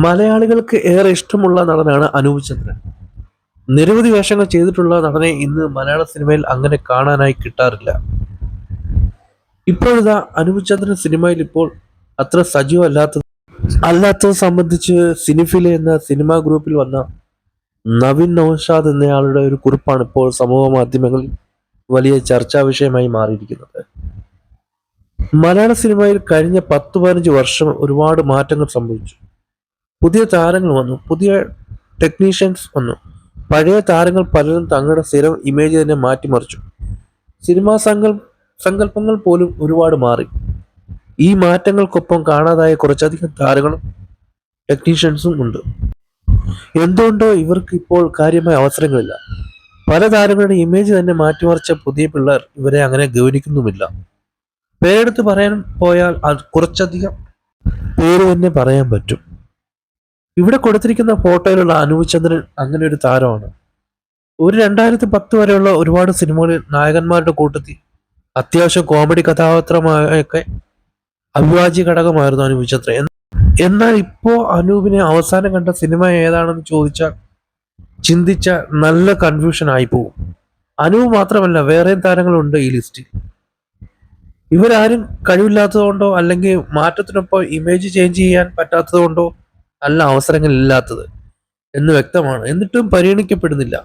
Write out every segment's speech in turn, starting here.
മലയാളികൾക്ക് ഏറെ ഇഷ്ടമുള്ള നടനാണ് അനൂപ് ചന്ദ്രൻ. നിരവധി വേഷങ്ങൾ ചെയ്തിട്ടുള്ള നടനെ ഇന്ന് മലയാള സിനിമയിൽ അങ്ങനെ കാണാനായി കിട്ടാറില്ല. ഇപ്പോഴിതാ അനൂപ് ചന്ദ്രൻ സിനിമയിൽ ഇപ്പോൾ അത്ര സജീവമല്ലാത്തത് അല്ലാത്തത് സംബന്ധിച്ച് സിനിഫിലെ എന്ന സിനിമാ ഗ്രൂപ്പിൽ വന്ന നവീൻ നൌഷാദ് എന്നയാളുടെ ഒരു കുറിപ്പാണ് ഇപ്പോൾ സമൂഹ മാധ്യമങ്ങളിൽ വലിയ ചർച്ചാ വിഷയമായി മാറിയിരിക്കുന്നത്. മലയാള സിനിമയിൽ കഴിഞ്ഞ പത്ത് പതിനഞ്ച് വർഷം ഒരുപാട് മാറ്റങ്ങൾ സംഭവിച്ചു. പുതിയ താരങ്ങൾ വന്നു. പുതിയ ടെക്നീഷ്യൻസ് വന്നു. പഴയ താരങ്ങൾ പലരും തങ്ങളുടെ സ്ഥിരം ഇമേജ് തന്നെ മാറ്റിമറിച്ചു. സിനിമാ സങ്കൽ സങ്കല്പങ്ങൾ പോലും ഒരുപാട് മാറി. ഈ മാറ്റങ്ങൾക്കൊപ്പം കാണാതായ കുറച്ചധികം താരങ്ങളും ടെക്നീഷ്യൻസും ഉണ്ട്. എന്തുകൊണ്ടോ ഇവർക്ക് ഇപ്പോൾ കാര്യമായ അവസരങ്ങളില്ല. പല താരങ്ങളുടെ ഇമേജ് തന്നെ മാറ്റിമറിച്ച പുതിയ പിള്ളേർ ഇവരെ അങ്ങനെ ഗൗനിക്കുന്നുമില്ല. പേരെടുത്ത് പറയാൻ പോയാൽ കുറച്ചധികം പേര് തന്നെ പറയാൻ പറ്റും. ഇവിടെ കൊടുത്തിരിക്കുന്ന ഫോട്ടോയിലുള്ള അനൂപ് അങ്ങനെ ഒരു താരമാണ്. ഒരു രണ്ടായിരത്തി പത്ത് വരെയുള്ള ഒരുപാട് സിനിമകളിൽ നായകന്മാരുടെ കൂട്ടത്തിൽ അത്യാവശ്യം കോമഡി കഥാപാത്രമായൊക്കെ അവിഭാജ്യ ഘടകമായിരുന്നു അനൂപ് ചന്ദ്രൻ എന്നാൽ- ഇപ്പോൾ ഇപ്പോ അനൂപിനെ അവസാനം കണ്ട സിനിമ ഏതാണെന്ന് ചോദിച്ചാൽ ചിന്തിച്ച നല്ല കൺഫ്യൂഷൻ ആയി പോകും. അനൂപ് മാത്രമല്ല വേറെയും താരങ്ങളുണ്ട് ഈ ലിസ്റ്റിൽ ഇവരാരും കഴിവില്ലാത്തതുകൊണ്ടോ അല്ലെങ്കിൽ മാറ്റത്തിനൊപ്പം ഇമേജ് ചേഞ്ച് ചെയ്യാൻ പറ്റാത്തതുകൊണ്ടോ അല്ല അവസരങ്ങൾ ഇല്ലാത്തത് എന്ന് വ്യക്തമാണ്. എന്നിട്ടും പരിഗണിക്കപ്പെടുന്നില്ല.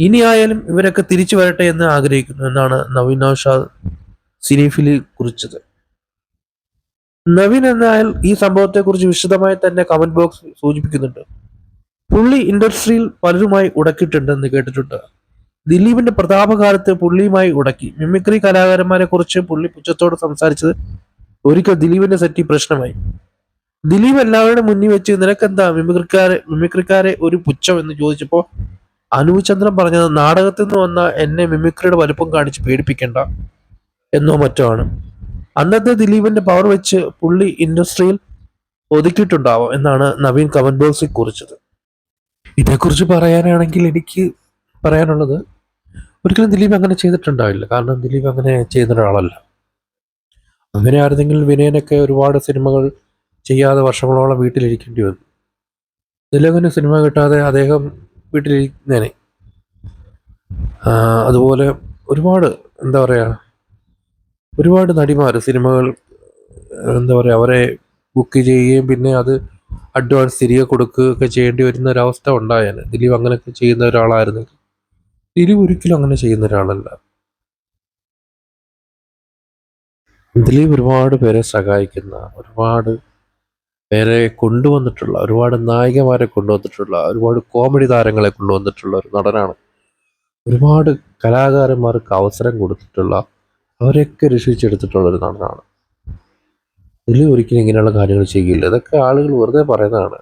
ഇനിയായാലും ഇവരൊക്കെ തിരിച്ചു വരട്ടെ എന്ന് ആഗ്രഹിക്കുന്നു എന്നാണ് നവീൻ നൌഷാദ് സിനിഫിലി കുറിച്ചത്. നവീൻ എന്നാൽ ഈ സംഭവത്തെക്കുറിച്ച് വിശദമായി തന്നെ കമന്റ് ബോക്സ് സൂചിപ്പിക്കുന്നുണ്ട്. പുള്ളി ഇൻഡസ്ട്രിയിൽ പലരുമായി ഉടക്കിയിട്ടുണ്ടെന്ന് കേട്ടിട്ടുണ്ട്. ദിലീപിന്റെ പ്രതാപകാലത്ത് പുള്ളിയുമായി ഉടക്കി. മിമിക്രി കലാകാരന്മാരെ കുറിച്ച് പുള്ളി പുച്ഛത്തോട് സംസാരിച്ചത് ഒരിക്കൽ ദിലീപിന്റെ സെറ്റി പ്രശ്നമായി. ദിലീപ് എല്ലാവരുടെ മുന്നിൽ വെച്ച് നിനക്കെന്താ മിമിക്രിക്കാരെ മിമിക്രിക്കാരെ ഒരു പുച്ഛം എന്ന് ചോദിച്ചപ്പോ അനുചന്ദ്രൻ ചന്ദ്രൻ പറഞ്ഞത് നാടകത്തിൽ നിന്ന് വന്ന എന്നെ മിമിക്രിയുടെ വലുപ്പം കാണിച്ച് പേടിപ്പിക്കേണ്ട എന്നോ മറ്റോ ആണ്. അന്നത്തെ ദിലീപിന്റെ പവർ വെച്ച് പുള്ളി ഇൻഡസ്ട്രിയിൽ ഒതുക്കിയിട്ടുണ്ടാവാം എന്നാണ് നവീൻ കമന്റ് ബോക്സിൽ കുറിച്ചത്. ഇതേക്കുറിച്ച് പറയാനാണെങ്കിൽ എനിക്ക് പറയാനുള്ളത് ഒരിക്കലും ദിലീപ് അങ്ങനെ ചെയ്തിട്ടുണ്ടാവില്ല. കാരണം ദിലീപ് അങ്ങനെ ചെയ്യുന്ന ഒരാളല്ല അങ്ങനെ ആയിരുന്നെങ്കിൽ വിനയനൊക്കെ ഒരുപാട് സിനിമകൾ ചെയ്യാതെ വർഷങ്ങളോളം വീട്ടിലിരിക്കേണ്ടി വന്നു. തിലകന് സിനിമ കിട്ടാതെ അദ്ദേഹം വീട്ടിലിരിക്കുന്നേനെ. ആ, അതുപോലെ ഒരുപാട് എന്താ പറയുക ഒരുപാട് നടിമാർ സിനിമകൾ എന്താ പറയുക അവരെ ബുക്ക് ചെയ്യുകയും പിന്നെ അത് അഡ്വാൻസ് തിരികെ കൊടുക്കുകയൊക്കെ ചെയ്യേണ്ടി വരുന്ന ഒരവസ്ഥ ഉണ്ടായാണ് ദിലീപ് അങ്ങനെയൊക്കെ ചെയ്യുന്ന ഒരാളായിരുന്നെങ്കിൽ ദിലീപ് ഒരിക്കലും അങ്ങനെ ചെയ്യുന്ന ഒരാളല്ല. ദിലീപ് ഒരുപാട് പേരെ സഹായിക്കുന്ന ഒരുപാട് പേരെ കൊണ്ടുവന്നിട്ടുള്ള ഒരുപാട് നായികമാരെ കൊണ്ടുവന്നിട്ടുള്ള ഒരുപാട് കോമഡി താരങ്ങളെ കൊണ്ടുവന്നിട്ടുള്ള ഒരു നടനാണ്. ഒരുപാട് കലാകാരന്മാർക്ക് അവസരം കൊടുത്തിട്ടുള്ള അവരെയൊക്കെ രക്ഷിച്ചെടുത്തിട്ടുള്ള ഒരു നടനാണ്. ഇതിൽ ഒരിക്കലും ഇങ്ങനെയുള്ള കാര്യങ്ങൾ ചെയ്യില്ല. ഇതൊക്കെ ആളുകൾ വെറുതെ പറയുന്നതാണ്.